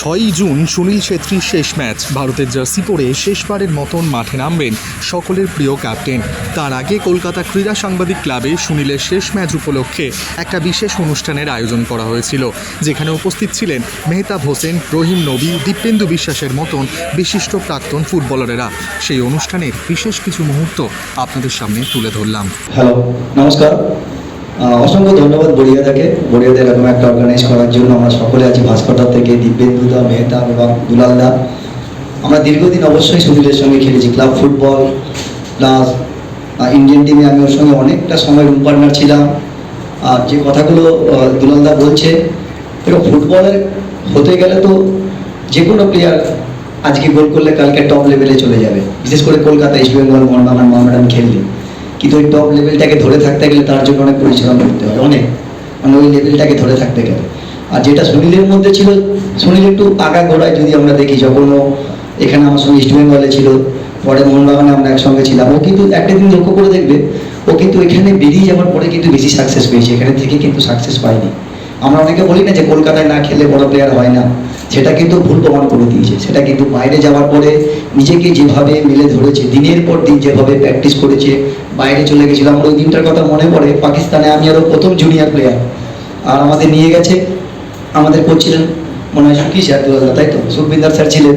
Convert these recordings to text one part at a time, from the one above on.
ছয়ই জুন সুনীল ছেত্রীর শেষ ম্যাচ। ভারতের জার্সি পরে শেষবারের মতন মাঠে নামবেন সকলের প্রিয় ক্যাপ্টেন। তার আগে কলকাতা ক্রীড়া সাংবাদিক ক্লাবে সুনীলের শেষ ম্যাচ উপলক্ষে একটা বিশেষ অনুষ্ঠানের আয়োজন করা হয়েছিল, যেখানে উপস্থিত ছিলেন মেহতাব হোসেন, রহিম নবী, দীপেন্দু বিশ্বাসের মতন বিশিষ্ট প্রাক্তন ফুটবলারেরা। সেই অনুষ্ঠানের বিশেষ কিছু মুহূর্ত আপনাদের সামনে তুলে ধরলাম। হ্যালো, নমস্কার। অসংখ্য ধন্যবাদ বড়িয়াদাকে। বড়িয়াদা এরকম একটা অর্গানাইজ করার জন্য আমরা সকলে আছি ভাস্করদা থেকে দিব্যেন্দুদা মেহতাব এবং দুলালদা। আমরা দীর্ঘদিন অবশ্যই সুনীলের সঙ্গে খেলেছি ক্লাব ফুটবল প্লাস ইন্ডিয়ান টিমে আমি ওর সঙ্গে অনেকটা সময় রুম পার্টনার ছিলাম। আর যে কথাগুলো দুলালদা বলছে এবং ফুটবলের হতে গেলে তো যে কোনো প্লেয়ার আজকে গোল করলে কালকে টপ লেভেলে চলে যাবে। বিশেষ করে কলকাতা ইস্ট বেঙ্গল মোহনবাগান মোহামেডান খেললে। কিন্তু ওই টপ লেভেলটাকে ধরে থাকতে গেলে তার জন্য অনেক পরিশ্রম করতে হয়, অনেক। মানে ওই লেভেলটাকে ধরে থাকতে গেলে। আর যেটা সুনীলের মধ্যে ছিল, সুনীল একটু আগা গোড়ায় যদি আমরা দেখি যখন ও এখানে আমার সঙ্গে ইস্ট বেঙ্গলে ছিল, পরে মোহনবাগানে আমরা একসঙ্গে ছিলাম, ও কিন্তু একটা দিন লক্ষ্য করে দেখবে, ও কিন্তু এখানে বেরিয়ে যাওয়ার পরে কিন্তু বেশি সাকসেস পেয়েছে, এখানে থেকে কিন্তু সাকসেস পায়নি। আমরা অনেকে বলি না যে, কলকাতায় না খেলে বড় প্লেয়ার হয় না। সেটা কিন্তু ভুল প্রমাণ করে দিয়েছে। সেটা কিন্তু বাইরে যাওয়ার পরে নিজেকে যেভাবে মেলে ধরেছে, দিনের পর দিন যেভাবে প্র্যাকটিস করেছে, বাইরে চলে গেছিলাম, ওই দিনটার কথা মনে পড়ে, পাকিস্তানে আমি আরও প্রথম জুনিয়র প্লেয়ার আর আমাদের নিয়ে গেছে, আমাদের করছিলেন ছিলেন মনে হয় সুখী স্যার দুলাদা তাই তো? সুখবিন্দার স্যার ছিলেন।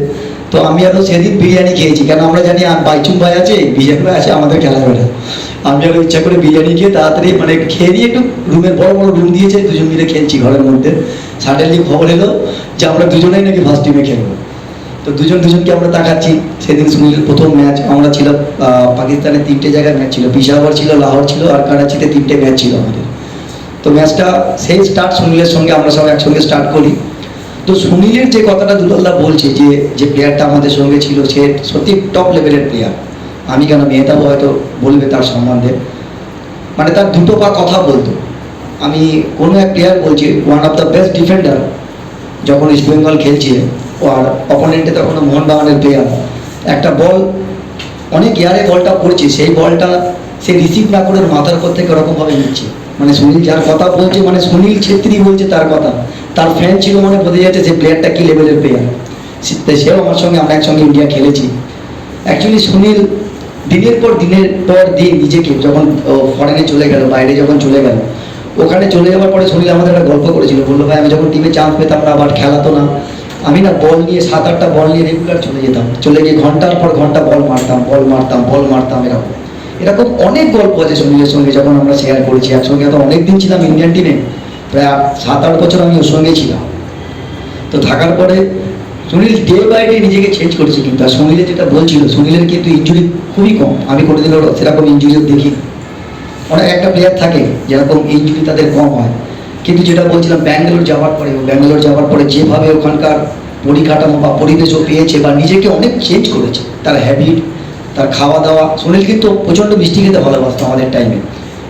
তো আমি আরও সেদিন বিরিয়ানি খেয়েছি। কেন আমরা জানি আর বাইচুম ভাই আছে বিজয় ভাই আছে আমাদের খেলাধুলা আমি আরও ইচ্ছা করে বিরিয়ানি খেয়ে তাড়াতাড়ি মানে খেয়ে দিয়ে একটু রুমের বড় বড় রুম দিয়েছে দুজন মিলে খেলছি ঘরের মধ্যে। সাডেনলি খবর এলো যে আমরা দুজনেই নাকি ফার্স্ট টিমে খেলব। তো দুজন দুজনকে আমরা তাকাচ্ছি। সেদিন সুনীলের প্রথম ম্যাচ আমরা আহ, পাকিস্তানের তিনটে জায়গায় ম্যাচ ছিল। পিশাওয়ার ছিল লাহোর ছিল আর করাচিতে তিনটে ম্যাচ ছিল আমাদের। তো ম্যাচটা সেই স্টার্ট সুনীলের সঙ্গে আমরা সব একসঙ্গে স্টার্ট করি। তো সুনীলের যে কথাটা দুলাল্লাহ বলছে যে যে প্লেয়ারটা আমাদের সঙ্গে ছিল, সে সত্যি টপ লেভেলের প্লেয়ার আমি কেন মেহতাবও হয়তো বলবে তার সম্বন্ধে। মানে তার দুটো পা কথা বলতো। আমি কোনো এক প্লেয়ার বলছি one of the best defender যখন ইস্ট বেঙ্গল খেলছে আর অপোনেন্টে তখন মোহনবাগানের প্লেয়ার একটা বল অনেক ইয়ারে বলটা পড়ছে, সেই বলটা সে রিসিভ না করে মাথার উপর থেকে ওরকমভাবে নিচ্ছে। মানে সুনীল যার কথা বলছে মানে সুনীল ছেত্রী বলছে তার কথা। তার ফ্যান ছিল মানে বোঝা যাচ্ছে যে প্লেয়ারটা কি লেভেলের প্লেয়ার সেও আমার সঙ্গে, আমরা একসঙ্গে ইন্ডিয়া খেলেছি। অ্যাকচুয়ালি সুনীল দিনের পর দিনের পর দিন নিজেকে যখন ফরেনে চলে গেল, বাইরে যখন চলে গেল, ওখানে চলে যাওয়ার পরে সুনীল আমাদের একটা গল্প করেছিল। বলল, ভাই, আমি যখন টিমে চান্স পেতাম না, আবার খেলাতো না, আমি না বল নিয়ে সাত আটটা বল নিয়ে রেগুলার চলে যেতাম। চলে গিয়ে ঘণ্টার পর ঘণ্টা বল মারতাম বল মারতাম বল মারতাম, এরকম। এরকম অনেক গল্প আছে সুনীলের সঙ্গে যখন আমরা শেয়ার করেছি, একসঙ্গে তো অনেক দিন ছিলাম ইন্ডিয়ান টিমে প্রায় সাত আট বছর আমি ওর সঙ্গে ছিলাম। তো থাকার পরে সুনীল ডে বাই ডে নিজেকে চেঞ্জ করেছে কিন্তু, আর সুনীলের যেটা বলছিল, সুনীলের কিন্তু ইঞ্জুরি খুবই কম। আমি করে ওর সেরকম ইঞ্জুরিও দেখি অনেক একটা প্লেয়ার থাকে, যেরকম ইঞ্জুরি তাদের কম হয়। কিন্তু যেটা বলছিলাম, ব্যাঙ্গালোর যাওয়ার পরে ব্যাঙ্গালোর যাওয়ার পরে যেভাবে ওখানকার পরিকাঠামো বা পরিবেশও পেয়েছে বা নিজেকে অনেক চেঞ্জ করেছে, তার হ্যাবিট তার খাওয়া দাওয়া। সুনীল কিন্তু প্রচণ্ড মিষ্টি খেতে ভালোবাসতো আমাদের টাইমে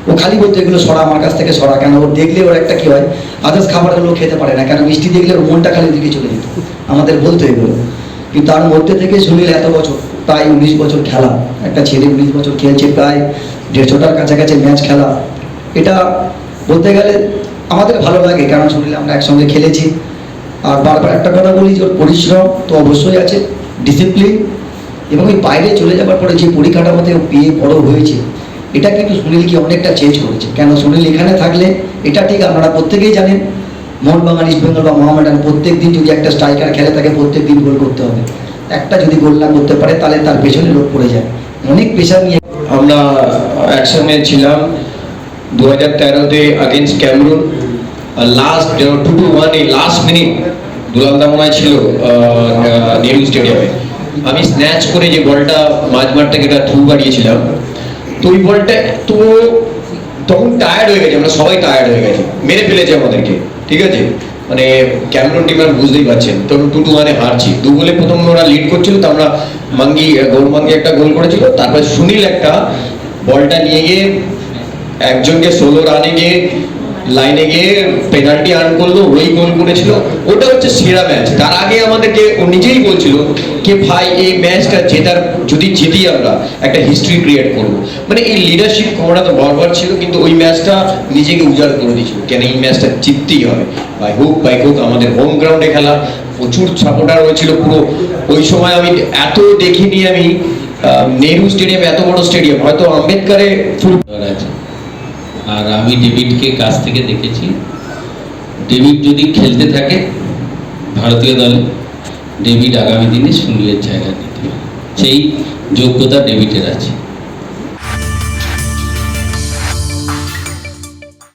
ও খালি বলতো, এগুলো সরা, আমার কাছ থেকে সরা। কেন? ও দেখলে ওর একটা কী হয় আদার্স খাবারগুলো খেতে পারে না। কেন? মিষ্টি দেখলে ওর মনটা খালি দিকে চলে যেত। আমাদের বলতো এগুলো। কিন্তু তার মধ্যে থেকে সুনীল এত বছর, প্রায় উনিশ বছর খেলা। একটা ছেলে উনিশ বছর খেলছে, প্রায় দেড়শোটার কাছাকাছি ম্যাচ খেলা। এটা বলতে গেলে আমাদের ভালো লাগে কারণ সুনীল আমরা একসঙ্গে খেলেছি। আর বারবার একটা কথা বলি যে ওর পরিশ্রম তো অবশ্যই আছে ডিসিপ্লিন এবং ওই বাইরে চলে যাওয়ার পরে যে পরিকাঠামোতে পেয়ে বড় হয়েছে, এটা কিন্তু সুনীলকে অনেকটা চেঞ্জ করেছে। কেন সুনীল এখানে থাকলে, এটা ঠিক আপনারা প্রত্যেকেই জানেন, মোহনবাগান ইস্ট বেঙ্গল বা মোহামেডান প্রত্যেক দিন যদি একটা স্ট্রাইকার খেলে তাকে প্রত্যেক দিন গোল করতে হবে। একটা যদি গোল না করতে পারে, তাহলে তার পেছনে লোক পড়ে যায়। অনেক পেশা নিয়ে আমরা একসঙ্গে ছিলাম দু হাজার তেরোতে against Cameroon last two two one last minute দুলালদা মনে ছিল নেহরু স্টেডিয়ামে আমি স্ন্যাচ করে যে বলটা মাঝমাঠ থেকে এটা থ্রু বাড়িয়েছিলাম, তো ওই বলটা এত তখন টায়ার্ড হয়ে গেছে, আমরা সবাই টায়ার্ড হয়ে গেছি, মেরে ফেলেছে আমাদেরকে, ঠিক আছে? মানে ক্যামেরন টিম আর বুঝতেই পারছেন তখন টু টু মানে হারছি। দু গোলে প্রথম ওরা লিড করছিল, তো আমরা মাঙ্গি গৌর মাঙ্গি একটা গোল করেছিল, তারপর সুনীল একটা বলটা নিয়ে গিয়ে একজনকে ষোলো রানে গিয়ে লাইনে গিয়ে পেনাল্টি আর্ন করল, ওই গোল করেছিল। ওটা হচ্ছে সেরা ম্যাচ তার আগে আমাদেরকে, ও নিজেই বলছিল কে ভাই এই ম্যাচটা জেতার যদি জিতি আমরা একটা হিস্ট্রি ক্রিয়েট করব। মানে এই লিডারশিপ ক্ষমতা তো বরবার ছিল, কিন্তু ওই ম্যাচটা নিজেকে উজাড় করে দিয়েছিল। কেন এই ম্যাচটা জিততেই হবে? বাই হোক বাই হোক আমাদের হোম গ্রাউন্ডে খেলা, প্রচুর সাপোর্টার হয়েছিল পুরো। ওই সময় আমি এত দেখিনি আমি নেহরু স্টেডিয়াম এত বড় স্টেডিয়াম হয়তো আম্বেদকারে ফুল আছে আর আমি ডেভিডকে কাছ থেকে দেখেছি। ডেভিড যদি খেলতে থাকে, ভারতীয় দলে ডেভিড আগামী দিনে সুনীলের জায়গা নিতে সেই যোগ্যতা ডেবিটের আছে।